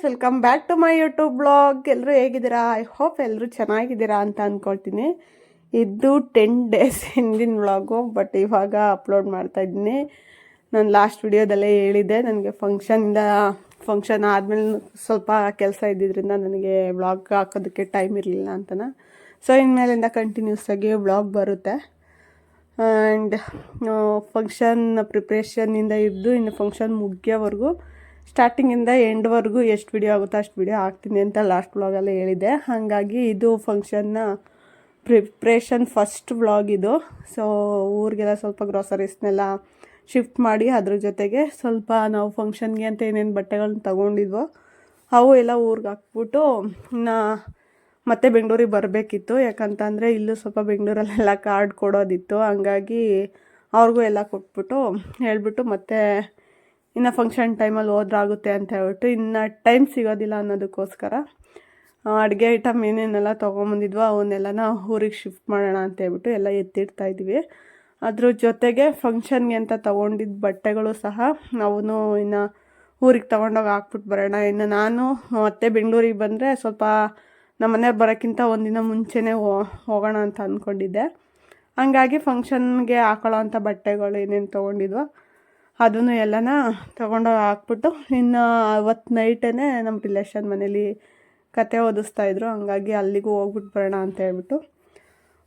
Guys welcome back to my YouTube blog ಎಲ್ಲರೂ ಹೇಗಿದ್ದೀರಾ? I hope ಎಲ್ಲರೂ ಚೆನ್ನಾಗಿದ್ದೀರಾ ಅಂತ ಅಂದ್ಕೊಳ್ತೀನಿ ಇದು ಟೆನ್ ಡೇಸ್ ಹಿಂದಿನ ವ್ಲಾಗು ಬಟ್ ಇವಾಗ ಅಪ್ಲೋಡ್ ಮಾಡ್ತಾ ಇದ್ದೀನಿ. ನಾನು ಲಾಸ್ಟ್ ವಿಡಿಯೋದಲ್ಲೇ ಹೇಳಿದ್ದೆ, ನನಗೆ ಫಂಕ್ಷನಿಂದ ಫಂಕ್ಷನ್ ಆದಮೇಲೆ ಸ್ವಲ್ಪ ಕೆಲಸ ಇದ್ದಿದ್ದರಿಂದ ನನಗೆ ವ್ಲಾಗ್ ಹಾಕೋದಕ್ಕೆ ಟೈಮ್ ಇರಲಿಲ್ಲ ಅಂತನ. ಸೊ ಇನ್ಮೇಲಿಂದ ಕಂಟಿನ್ಯೂಸ್ ಆಗಿ ವ್ಲಾಗ್ ಬರುತ್ತೆ. ಆ್ಯಂಡ್ ಫಂಕ್ಷನ್ ಪ್ರಿಪ್ರೇಷನ್ನಿಂದ ಇದ್ದು ಇನ್ನು ಫಂಕ್ಷನ್ ಮುಗಿಯೋವರೆಗೂ ಸ್ಟಾರ್ಟಿಂಗಿಂದ ಎಂಡ್ವರೆಗೂ ಎಷ್ಟು ವಿಡಿಯೋ ಆಗುತ್ತೋ ಅಷ್ಟು ವಿಡಿಯೋ ಹಾಕ್ತೀನಿ ಅಂತ ಲಾಸ್ಟ್ ವ್ಲಾಗಲ್ಲೇ ಹೇಳಿದೆ ಹಾಗಾಗಿ ಇದು ಫಂಕ್ಷನ್ನ ಪ್ರಿಪ್ರೇಷನ್ ಫಸ್ಟ್ ವ್ಲಾಗ್ ಇದು. ಸೊ ಊರಿಗೆಲ್ಲ ಸ್ವಲ್ಪ ಗ್ರಾಸರೀಸ್ನೆಲ್ಲ ಶಿಫ್ಟ್ ಮಾಡಿ ಅದ್ರ ಜೊತೆಗೆ ಸ್ವಲ್ಪ ನಾವು ಫಂಕ್ಷನ್ಗೆ ಅಂತ ಏನೇನು ಬಟ್ಟೆಗಳನ್ನ ತೊಗೊಂಡಿದ್ವೋ ಅವು ಎಲ್ಲ ಊರಿಗೆ ಹಾಕ್ಬಿಟ್ಟು ನಾ ಮತ್ತೆ ಬೆಂಗಳೂರಿಗೆ ಬರಬೇಕಿತ್ತು. ಯಾಕಂತಂದರೆ ಇಲ್ಲೂ ಸ್ವಲ್ಪ ಬೆಂಗಳೂರಲ್ಲೆಲ್ಲ ಕಾರ್ಡ್ ಕೊಡೋದಿತ್ತು. ಹಂಗಾಗಿ ಅವ್ರಿಗೂ ಎಲ್ಲ ಕೊಟ್ಬಿಟ್ಟು ಹೇಳ್ಬಿಟ್ಟು ಮತ್ತೆ ಇನ್ನು ಫಂಕ್ಷನ್ ಟೈಮಲ್ಲಿ ಹೋದ್ರಾಗುತ್ತೆ ಅಂತ ಹೇಳ್ಬಿಟ್ಟು ಇನ್ನು ಟೈಮ್ ಸಿಗೋದಿಲ್ಲ ಅನ್ನೋದಕ್ಕೋಸ್ಕರ ಅಡುಗೆ ಐಟಮ್ ಏನೇನೆಲ್ಲ ತೊಗೊಂಬಂದಿದ್ವೋ ಅವನ್ನೆಲ್ಲನ ಊರಿಗೆ ಶಿಫ್ಟ್ ಮಾಡೋಣ ಅಂತ ಹೇಳ್ಬಿಟ್ಟು ಎಲ್ಲ ಎತ್ತಿಡ್ತಾ ಇದ್ದೀವಿ ಅದ್ರ ಜೊತೆಗೆ ಫಂಕ್ಷನ್ಗೆ ಅಂತ ತೊಗೊಂಡಿದ್ದ ಬಟ್ಟೆಗಳು ಸಹ ಅವನು ಇನ್ನು ಊರಿಗೆ ತೊಗೊಂಡೋಗಿ ಹಾಕ್ಬಿಟ್ಟು ಬರೋಣ. ಇನ್ನು ನಾನು ಮತ್ತೆ ಬೆಂಗಳೂರಿಗೆ ಬಂದರೆ ಸ್ವಲ್ಪ ನಮ್ಮ ಮನೆಯವ್ರು ಬರೋಕ್ಕಿಂತ ಒಂದಿನ ಮುಂಚೆನೇ ಹೋಗೋಣ ಅಂತ ಅಂದ್ಕೊಂಡಿದ್ದೆ ಹಂಗಾಗಿ ಫಂಕ್ಷನ್ಗೆ ಹಾಕೊಳ್ಳೋ ಅಂಥ ಬಟ್ಟೆಗಳು ಏನೇನು ತೊಗೊಂಡಿದ್ವೋ ಅದನ್ನು ಎಲ್ಲನ ತಗೊಂಡು ಹಾಕ್ಬಿಟ್ಟು ಇನ್ನು ಅವತ್ತು ನೈಟೇ ನಮ್ಮ ರಿಲೇಷನ್ ಮನೇಲಿ ಕತೆ ಓದಿಸ್ತಾಯಿದ್ರು ಹಂಗಾಗಿ ಅಲ್ಲಿಗೂ ಹೋಗ್ಬಿಟ್ಟು ಬರೋಣ ಅಂತ ಹೇಳ್ಬಿಟ್ಟು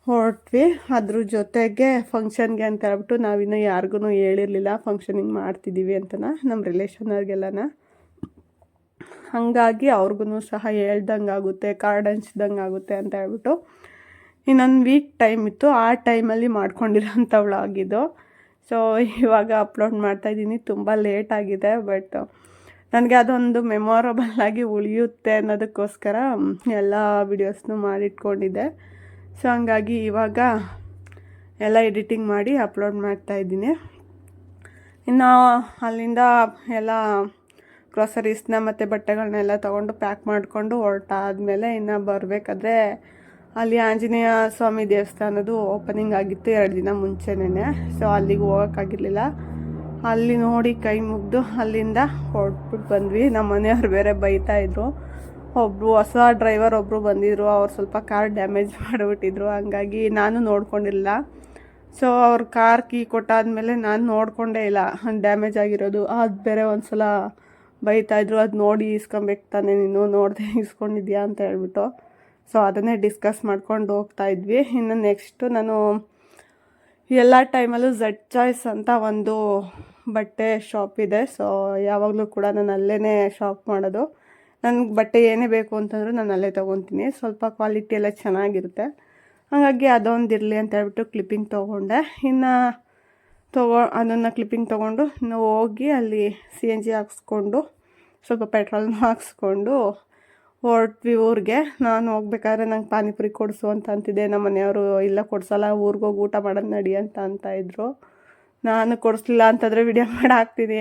ಹೊರಟ್ವಿ. ಅದ್ರ ಜೊತೆಗೆ ಫಂಕ್ಷನ್ಗೆ ಅಂತ ಹೇಳ್ಬಿಟ್ಟು ನಾವಿನ್ನೂ ಯಾರಿಗೂ ಹೇಳಿರಲಿಲ್ಲ. ಫಂಕ್ಷನಿಂಗ್ ಮಾಡ್ತಿದ್ದೀವಿ ಅಂತನ ನಮ್ಮ ರಿಲೇಷನವ್ರಿಗೆಲ್ಲನ ಹಾಗಾಗಿ ಅವ್ರಿಗೂ ಸಹ ಹೇಳ್ದಂಗೆ ಆಗುತ್ತೆ ಕಾರ್ಡ್ ಹಂಚ್ದಂಗೆ ಆಗುತ್ತೆ ಅಂತ ಹೇಳ್ಬಿಟ್ಟು ಇನ್ನೊಂದು ವೀಕ್ ಟೈಮ್ ಇತ್ತು. ಆ ಟೈಮಲ್ಲಿ ಮಾಡ್ಕೊಂಡಿರೋ ವ್ಲಾಗಿದ್ದು ಸೊ ಇವಾಗ ಅಪ್ಲೋಡ್ ಮಾಡ್ತಾಯಿದ್ದೀನಿ ತುಂಬ ಲೇಟ್ ಆಗಿದೆ ಬಟ್ ನನಗೆ ಅದೊಂದು ಮೆಮೊರಬಲ್ ಆಗಿ ಉಳಿಯುತ್ತೆ ಅನ್ನೋದಕ್ಕೋಸ್ಕರ ಎಲ್ಲ ವಿಡಿಯೋಸ್ನು ಮಾಡಿಟ್ಕೊಂಡಿದ್ದೆ. ಸೊ ಹಂಗಾಗಿ ಇವಾಗ ಎಲ್ಲ ಎಡಿಟಿಂಗ್ ಮಾಡಿ ಅಪ್ಲೋಡ್ ಮಾಡ್ತಾಯಿದ್ದೀನಿ ಇನ್ನು ಅಲ್ಲಿಂದ ಎಲ್ಲ ಗ್ರೋಸರೀಸ್ನ ಮತ್ತು ಬಟ್ಟೆಗಳನ್ನೆಲ್ಲ ತೊಗೊಂಡು ಪ್ಯಾಕ್ ಮಾಡಿಕೊಂಡು ಹೊರಟಾದ್ಮೇಲೆ ಇನ್ನು ಬರಬೇಕಾದ್ರೆ ಅಲ್ಲಿ ಆಂಜನೇಯ ಸ್ವಾಮಿ ದೇವಸ್ಥಾನದ್ದು ಓಪನಿಂಗ್ ಆಗಿತ್ತು ಎರಡು ದಿನ ಮುಂಚೆನೇ ಸೊ ಅಲ್ಲಿಗೆ ಹೋಗೋಕ್ಕಾಗಿರಲಿಲ್ಲ. ಅಲ್ಲಿ ನೋಡಿ ಕೈ ಮುಗಿದು ಅಲ್ಲಿಂದ ಹೊರಟ್ಬಿಟ್ಟು ಬಂದ್ವಿ. ನಮ್ಮ ಮನೆಯವ್ರು ಬೇರೆ ಬೈತಾ ಇದ್ರು. ಒಬ್ಬರು ಹೊಸ ಡ್ರೈವರ್ ಒಬ್ಬರು ಬಂದಿದ್ರು. ಅವ್ರು ಸ್ವಲ್ಪ ಕಾರ್ ಡ್ಯಾಮೇಜ್ ಮಾಡಿಬಿಟ್ಟಿದ್ರು. ಹಂಗಾಗಿ ನಾನು ನೋಡ್ಕೊಂಡಿಲ್ಲ ಸೊ ಅವ್ರ ಕಾರ್ ಕೀ ಕೊಟ್ಟಾದ್ಮೇಲೆ ನಾನು ನೋಡಿಕೊಂಡೇ ಇಲ್ಲ. ಡ್ಯಾಮೇಜ್ ಆಗಿರೋದು. ಅದು ಬೇರೆ ಒಂದು ಸಲ ಬೈತಾಯಿದ್ರು ಅದು ನೋಡಿ ಇಸ್ಕೊಬೇಕು ತಾನೆ ನೀನು. ನೋಡಿದೆ ಇಸ್ಕೊಂಡಿದ್ಯಾ ಅಂತ ಹೇಳ್ಬಿಟ್ಟು. ಸೊ ಅದನ್ನೇ ಡಿಸ್ಕಸ್ ಮಾಡ್ಕೊಂಡು ಹೋಗ್ತಾ ಇದ್ವಿ. ಇನ್ನು ನೆಕ್ಸ್ಟು ನಾನು ಎಲ್ಲ ಟೈಮಲ್ಲೂ ಝಡ್ ಚಾಯ್ಸ್ ಅಂತ ಒಂದು ಬಟ್ಟೆ ಶಾಪ್ ಇದೆ. ಸೊ ಯಾವಾಗಲೂ ಕೂಡ ನಾನು ಅಲ್ಲೇ ಶಾಪ್ ಮಾಡೋದು. ನನಗೆ ಬಟ್ಟೆ ಏನೇ ಬೇಕು ಅಂತಂದರೂ ನಾನು ಅಲ್ಲೇ ತೊಗೊತೀನಿ. ಸ್ವಲ್ಪ ಕ್ವಾಲಿಟಿ ಎಲ್ಲ ಚೆನ್ನಾಗಿರುತ್ತೆ. ಹಾಗಾಗಿ ಅದೊಂದು ಇರಲಿ ಅಂತ ಹೇಳ್ಬಿಟ್ಟು ಕ್ಲಿಪ್ಪಿಂಗ್ ತೊಗೊಂಡೆ. ಇನ್ನು ತಗೋ, ಅದನ್ನು ಕ್ಲಿಪ್ಪಿಂಗ್ ತೊಗೊಂಡು ನಾವು ಹೋಗಿ ಅಲ್ಲಿ ಸಿ ಎನ್ ಜಿ ಹಾಕ್ಸ್ಕೊಂಡು, ಸ್ವಲ್ಪ ಪೆಟ್ರೋಲ್ನ ಹಾಕ್ಸ್ಕೊಂಡು ಹೊರಟ್ವಿ ಊರಿಗೆ ನಾನು ಹೋಗ್ಬೇಕಾದ್ರೆ ನಂಗೆ ಪಾನಿಪುರಿ ಕೊಡಿಸು ಅಂತ ಅಂತಿದ್ದೆ. ನಮ್ಮ ಮನೆಯವರು, ಇಲ್ಲ ಕೊಡ್ಸಲ್ಲ, ಊರಿಗೆ ಹೋಗಿ ಊಟ ಮಾಡೋದು ನಡಿ ಅಂತ ಅಂತ ಇದ್ರು. ನಾನು ಕೊಡಿಸ್ಲಿಲ್ಲ ಅಂತಂದರೆ ವಿಡಿಯೋ ಮಾಡಿ ಹಾಕ್ತೀನಿ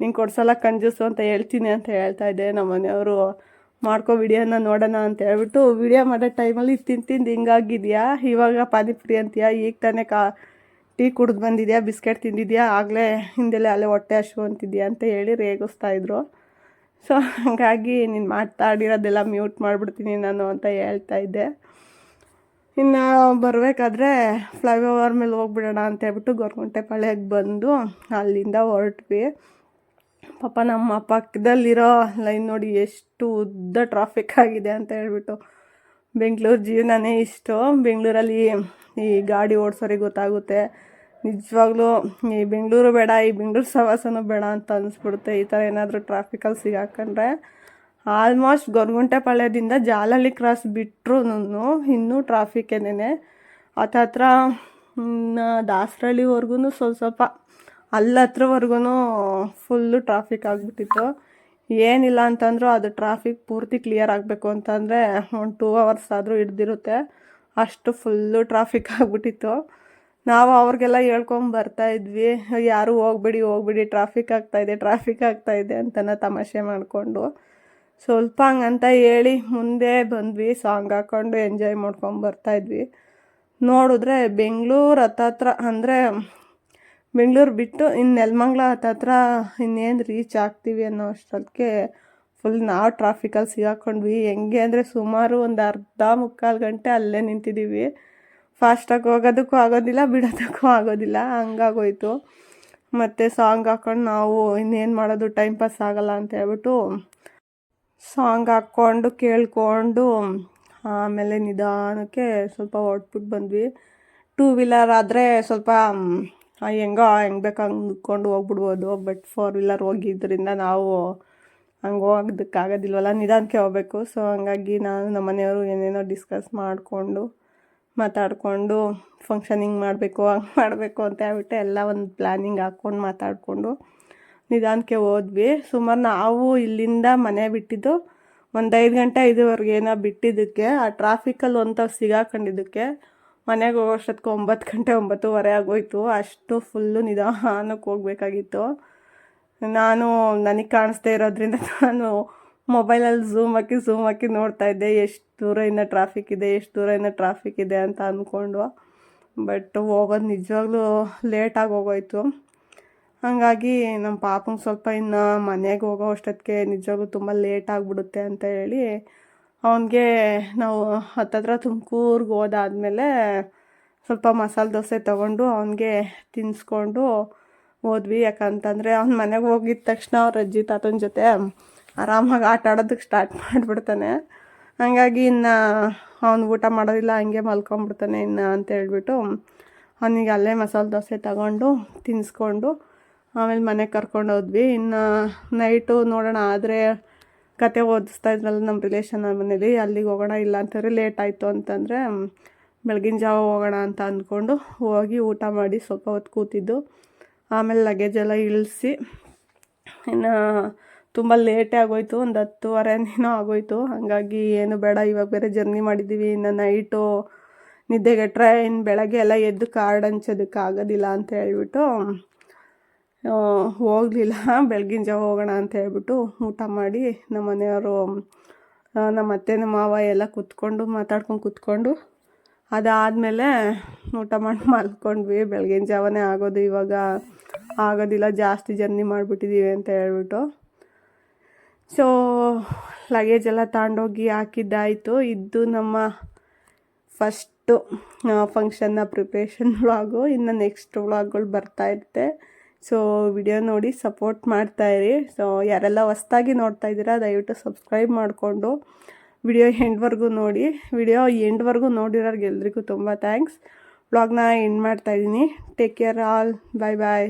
ನಿಂಗೆ ಕೊಡ್ಸಲ್ಲ ಕಂಜೂಸು ಅಂತ ಹೇಳ್ತೀನಿ ಅಂತ ಹೇಳ್ತಾ ಇದ್ದೆ. ನಮ್ಮ ಮನೆಯವರು, ಮಾಡ್ಕೊ ವಿಡಿಯೋನ ನೋಡೋಣ ಅಂತ ಹೇಳ್ಬಿಟ್ಟು ವಿಡಿಯೋ ಮಾಡೋ ಟೈಮಲ್ಲಿ ತಿಂದು ತಿಂದು ಹಿಂಗಾಗಿದೆಯಾ? ಇವಾಗ ಪಾನಿಪುರಿ ಅಂತೀಯಾ? ಈಗ ತಾನೇ ಕಾ, ಟೀ ಕುಡ್ದು ಬಂದಿದೆಯಾ? ಬಿಸ್ಕೆಟ್ ತಿಂದಿದ್ಯಾ? ಆಗಲೇ ಹಿಂದೆಲ್ಲ ಅಲ್ಲೇ ಹೊಟ್ಟೆ ಹಶು ಅಂತಿದ್ಯಾ? ಅಂತ ಹೇಳಿ ರೇಗಿಸ್ತಾ ಇದ್ರು. ಸೊ ಹಾಗಾಗಿ ನೀನು ಮಾತಾಡಿರೋದೆಲ್ಲ ಮ್ಯೂಟ್ ಮಾಡಿಬಿಡ್ತೀನಿ ನಾನು ಅಂತ ಹೇಳ್ತಾ ಇದ್ದೆ. ಇನ್ನು ಬರಬೇಕಾದ್ರೆ ಫ್ಲೈಓವರ್ ಮೇಲೆ ಹೋಗ್ಬಿಡೋಣ ಅಂತ ಹೇಳ್ಬಿಟ್ಟು ಗೊರಗುಂಟೆ ಪಾಳ್ಯಕ್ಕೆ ಬಂದು ಅಲ್ಲಿಂದ ಹೊರಟ್ವಿ. ಪಾಪ ನಮ್ಮ ಪಕ್ಕದಲ್ಲಿರೋ ಲೈನ್ ನೋಡಿ ಎಷ್ಟು ಉದ್ದ ಟ್ರಾಫಿಕ್ ಆಗಿದೆ ಅಂತ ಹೇಳ್ಬಿಟ್ಟು ಬೆಂಗಳೂರು ಜೀವನನೇ ಇಷ್ಟು. ಬೆಂಗಳೂರಲ್ಲಿ ಈ ಗಾಡಿ ಓಡಿಸೋರಿಗೆ ಗೊತ್ತಾಗುತ್ತೆ. ನಿಜವಾಗ್ಲೂ ಈ ಬೆಂಗಳೂರು ಬೇಡ, ಈ ಬೆಂಗಳೂರು ಸವಾಸನೂ ಬೇಡ ಅಂತ ಅನಿಸ್ಬಿಡುತ್ತೆ. ಈ ಥರ ಏನಾದರೂ ಟ್ರಾಫಿಕಲ್ಲಿ ಸಿಗಾಕಂಡ್ರೆ ಆಲ್ಮೋಸ್ಟ್ ಗೊರಗುಂಟೆಪಾಳ್ಯದಿಂದ ಜಾಲಹಳ್ಳಿ ಕ್ರಾಸ್ ಬಿಟ್ಟರು ಇನ್ನೂ ಟ್ರಾಫಿಕ್ಕೇನೆ ಹತ್ರ ದಾಸರಳ್ಳಿವರೆಗೂ ಸ್ವಲ್ಪ ಸ್ವಲ್ಪ ಅಲ್ಲಿ ಹತ್ರವರೆಗೂ ಫುಲ್ಲು ಟ್ರಾಫಿಕ್ ಆಗಿಬಿಟ್ಟಿತ್ತು. ಏನಿಲ್ಲ ಅಂತಂದರೂ ಅದು ಟ್ರಾಫಿಕ್ ಪೂರ್ತಿ ಕ್ಲಿಯರ್ ಆಗಬೇಕು ಅಂತಂದರೆ ಒಂದು ಟೂ ಅವರ್ಸ್ ಆದರೂ ಹಿಡ್ದಿರುತ್ತೆ. ಅಷ್ಟು ಫುಲ್ಲು ಟ್ರಾಫಿಕ್ ಆಗಿಬಿಟ್ಟಿತ್ತು. ನಾವು ಅವ್ರಿಗೆಲ್ಲ ಹೇಳ್ಕೊಂಡು ಬರ್ತಾಯಿದ್ವಿ ಯಾರು ಹೋಗ್ಬಿಡಿ ಹೋಗ್ಬಿಡಿ ಟ್ರಾಫಿಕ್ ಆಗ್ತಾಯಿದೆ ಟ್ರಾಫಿಕ್ ಆಗ್ತಾಯಿದೆ ಅಂತನ ತಮಾಷೆ ಮಾಡಿಕೊಂಡು ಸ್ವಲ್ಪ ಹಂಗಂತ ಹೇಳಿ ಮುಂದೆ ಬಂದ್ವಿ ಸಾಂಗ್ ಹಾಕ್ಕೊಂಡು ಎಂಜಾಯ್ ಮಾಡ್ಕೊಂಡು ಬರ್ತಾಯಿದ್ವಿ ನೋಡಿದ್ರೆ ಬೆಂಗಳೂರು ಹತ್ತತ್ರ ಅಂದರೆ ಬೆಂಗಳೂರು ಬಿಟ್ಟು ಇನ್ನು ನೆಲಮಂಗ್ಲ ಹತ್ತತ್ರ ಇನ್ನೇನು ರೀಚ್ ಆಗ್ತೀವಿ ಅನ್ನೋ ಅಷ್ಟೊತ್ತಿಗೆ ಫುಲ್ ನಾವು ಟ್ರಾಫಿಕಲ್ಲಿ ಸಿಗಾಕೊಂಡ್ವಿ. ಹೆಂಗೆ ಅಂದರೆ ಸುಮಾರು ಒಂದು ಅರ್ಧ ಮುಕ್ಕಾಲು ಗಂಟೆ ಅಲ್ಲೇ ನಿಂತಿದ್ದೀವಿ ಫಾಸ್ಟಾಗಿ ಹೋಗೋದಕ್ಕೂ ಆಗೋದಿಲ್ಲ, ಬಿಡೋದಕ್ಕೂ ಆಗೋದಿಲ್ಲ. ಹಂಗಾಗೋಯ್ತು. ಮತ್ತು ಸಾಂಗ್ ಹಾಕ್ಕೊಂಡು ನಾವು ಇನ್ನೇನು ಮಾಡೋದು ಟೈಮ್ ಪಾಸ್ ಆಗಲ್ಲ ಅಂತ ಹೇಳ್ಬಿಟ್ಟು ಸಾಂಗ್ ಹಾಕ್ಕೊಂಡು, ಕೇಳ್ಕೊಂಡು ಆಮೇಲೆ ನಿಧಾನಕ್ಕೆ ಸ್ವಲ್ಪ ಹೊಟ್ಬಿಟ್ಟು ಬಂದ್ವಿ. ಟೂ ವೀಲರ್ ಆದರೆ ಸ್ವಲ್ಪ ಹೆಂಗೋ, ಹೆಂಗೆ ಬೇಕು ಹಂಗೆ ನಿಂತ್ಕೊಂಡು ಹೋಗ್ಬಿಡ್ಬೋದು. ಬಟ್ ಫೋರ್ ವೀಲರ್ ಹೋಗಿದ್ದರಿಂದ ನಾವು ಹಂಗೆ ಹೋಗೋದಕ್ಕಾಗೋದಿಲ್ವಲ್ಲ, ನಿಧಾನಕ್ಕೆ ಹೋಗ್ಬೇಕು. ಸೊ ಹಂಗಾಗಿ ನಾನು ನಮ್ಮ ಮನೆಯವರು ಏನೇನೋ ಡಿಸ್ಕಸ್ ಮಾಡಿಕೊಂಡು ಮಾತಾಡಿಕೊಂಡು ಫಂಕ್ಷನ್ ಹಿಂಗೆ ಮಾಡಬೇಕು, ಹಂಗೆ ಮಾಡಬೇಕು ಅಂತ ಹೇಳ್ಬಿಟ್ಟು ಎಲ್ಲ ಒಂದು ಪ್ಲ್ಯಾನಿಂಗ್ ಹಾಕ್ಕೊಂಡು ಮಾತಾಡಿಕೊಂಡು ನಿಧಾನಕ್ಕೆ ಹೋದ್ವಿ. ಸುಮಾರು ನಾವು ಇಲ್ಲಿಂದ ಮನೆ ಬಿಟ್ಟಿದ್ದು ಒಂದು ಐದು ಗಂಟೆ ಐದುವರೆಗೆ ಏನೋ ಬಿಟ್ಟಿದ್ದಕ್ಕೆ. ಆ ಟ್ರಾಫಿಕಲ್ಲಿ ಒಂದು ಸಿಗಾಕೊಂಡಿದ್ದಕ್ಕೆ ಮನೆಗೆ ಹೋಗೋಷ್ಟೊತ್ತಿಗೆ ಒಂಬತ್ತು ಗಂಟೆ ಒಂಬತ್ತುವರೆ ಆಗೋಯ್ತು. ಅಷ್ಟು ಫುಲ್ಲು ನಿಧಾನಕ್ಕೆ ಹೋಗಬೇಕಾಗಿತ್ತು. ನಾನು ನನಗೆ ಕಾಣಿಸ್ದೇ ಇರೋದ್ರಿಂದ ನಾನು ಮೊಬೈಲಲ್ಲಿ ಝೂಮ್ ಹಾಕಿ ಝೂಮ್ ಹಾಕಿ ನೋಡ್ತಾ ಇದ್ದೆ, ಎಷ್ಟು ದೂರ ಇನ್ನೂ ಟ್ರಾಫಿಕ್ ಇದೆ, ಎಷ್ಟು ದೂರ ಇನ್ನೂ ಟ್ರಾಫಿಕ್ ಇದೆ ಅಂತ ಅಂದ್ಕೊಂಡು ಬಟ್ ಹೋಗೋದು ನಿಜವಾಗ್ಲೂ ಲೇಟಾಗಿ ಹೋಗೋಯ್ತು. ಹಾಗಾಗಿ ನಮ್ಮ ಪಾಪಂಗೆ ಸ್ವಲ್ಪ ಇನ್ನು ಮನೆಗೆ ಹೋಗೋ ಅಷ್ಟೊತ್ತಿಗೆ ನಿಜವಾಗ್ಲೂ ತುಂಬ ಲೇಟ್ ಆಗಿಬಿಡುತ್ತೆ ಅಂತ ಹೇಳಿ ಅವನಿಗೆ ನಾವು ಹತ್ತತ್ರ ತುಮಕೂರ್ಗೆ ಹೋದಾದಮೇಲೆ ಸ್ವಲ್ಪ ಮಸಾಲೆ ದೋಸೆ ತೊಗೊಂಡು ಅವನಿಗೆ ತಿನ್ನಿಸ್ಕೊಂಡು ಹೋದ್ವಿ. ಯಾಕಂತಂದರೆ ಅವ್ನ ಮನೆಗೆ ಹೋಗಿದ ತಕ್ಷಣ ಅವ್ರ ಅಜ್ಜಿ, ತಾತನ ಜೊತೆ ಆರಾಮಾಗಿ ಆಟ ಆಡೋದಕ್ಕೆ ಸ್ಟಾರ್ಟ್ ಮಾಡಿಬಿಡ್ತಾನೆ. ಹಾಗಾಗಿ ಇನ್ನು ಅವ್ನು ಊಟ ಮಾಡೋದಿಲ್ಲ, ಹಂಗೆ ಮಲ್ಕೊಂಬಿಡ್ತಾನೆ ಇನ್ನು ಅಂತ ಹೇಳ್ಬಿಟ್ಟು ಅವನಿಗೆ ಅಲ್ಲೇ ಮಸಾಲೆ ದೋಸೆ ತಗೊಂಡು ತಿನ್ನಿಸ್ಕೊಂಡು ಆಮೇಲೆ ಮನೆಗೆ ಕರ್ಕೊಂಡು ಹೋದ್ವಿ. ಇನ್ನು ನೈಟು ನೋಡೋಣ, ಆದರೆ ಕತೆ ಓದಿಸ್ತಾ ಇದ್ರಲ್ಲ ನಮ್ಮ ರಿಲೇಷನ್ ಮನೇಲಿ, ಅಲ್ಲಿಗೆ ಹೋಗೋಣ ಇಲ್ಲ ಅಂತಂದರೆ ಲೇಟ್ ಆಯಿತು ಅಂತಂದರೆ ಬೆಳಗಿನ ಜಾವ ಹೋಗೋಣ ಅಂತ ಅಂದ್ಕೊಂಡು ಹೋಗಿ ಊಟ ಮಾಡಿ ಸ್ವಲ್ಪ ಹೊತ್ತು ಕೂತಿದ್ದು. ಆಮೇಲೆ ಲಗೇಜ್ ಎಲ್ಲ ಇಳಿಸಿ ಇನ್ನು ತುಂಬ ಲೇಟೇ ಆಗೋಯ್ತು, ಒಂದು ಹತ್ತುವರೆನೇನೋ ಆಗೋಯ್ತು. ಹಾಗಾಗಿ ಏನು ಬೇಡ, ಇವಾಗ ಬೇರೆ ಜರ್ನಿ ಮಾಡಿದ್ದೀವಿ ಇನ್ನು ನೈಟು ನಿದ್ದೆಗೆಟ್ರೆ ಇನ್ನು ಬೆಳಗ್ಗೆ ಎಲ್ಲ ಎದ್ದು ಕಾರ್ಡ್ ಹಂಚೋದಕ್ಕೆ ಆಗೋದಿಲ್ಲ ಅಂತ ಹೇಳ್ಬಿಟ್ಟು ಹೋಗಲಿಲ್ಲ. ಬೆಳಗಿನ ಜಾವ ಹೋಗೋಣ ಅಂತ ಹೇಳ್ಬಿಟ್ಟು ಊಟ ಮಾಡಿ ನಮ್ಮ ಮನೆಯವರು ನಮ್ಮ ಅತ್ತೆ ನಮ್ಮ ಮಾವ ಎಲ್ಲ ಕೂತ್ಕೊಂಡು ಮಾತಾಡ್ಕೊಂಡು ಕೂತ್ಕೊಂಡು ಅದಾದಮೇಲೆ ಊಟ ಮಾಡಿ ಮಲ್ಕೊಂಡ್ವಿ. ಬೆಳಗಿನ ಜಾವನೇ ಆಗೋದು ಇವಾಗ ಆಗೋದಿಲ್ಲ, ಜಾಸ್ತಿ ಜರ್ನಿ ಮಾಡಿಬಿಟ್ಟಿದ್ದೀವಿ ಅಂತ ಹೇಳ್ಬಿಟ್ಟು. ಸೊ ಲಗೇಜ್ ಎಲ್ಲ ತಗೊಂಡೋಗಿ ಹಾಕಿದ್ದಾಯಿತು. ಇದು ನಮ್ಮ ಫಸ್ಟು ಫಂಕ್ಷನ್ನ ಪ್ರಿಪ್ರೇಷನ್ ವ್ಲಾಗು ಇನ್ನು ನೆಕ್ಸ್ಟ್ ವ್ಲಾಗ್ಗಳು ಬರ್ತಾ ಇರುತ್ತೆ. ಸೊ ವಿಡಿಯೋ ನೋಡಿ ಸಪೋರ್ಟ್ ಮಾಡ್ತಾಯಿರಿ ಸೊ ಯಾರೆಲ್ಲ ಹೊಸ್ದಾಗಿ ನೋಡ್ತಾ ಇದ್ದೀರಾ, ದಯವಿಟ್ಟು ಸಬ್ಸ್ಕ್ರೈಬ್ ಮಾಡಿಕೊಂಡು ವಿಡಿಯೋ ಎಂಡ್ವರೆಗೂ ನೋಡಿ. ವಿಡಿಯೋ ಎಂಡ್ವರೆಗೂ ನೋಡಿರೋರ್ಗೆ ಎಲ್ರಿಗೂ ತುಂಬ ಥ್ಯಾಂಕ್ಸ್ ವ್ಲಾಗ್ನ ಎಂಡ್ ಮಾಡ್ತಾಯಿದ್ದೀನಿ take care all bye bye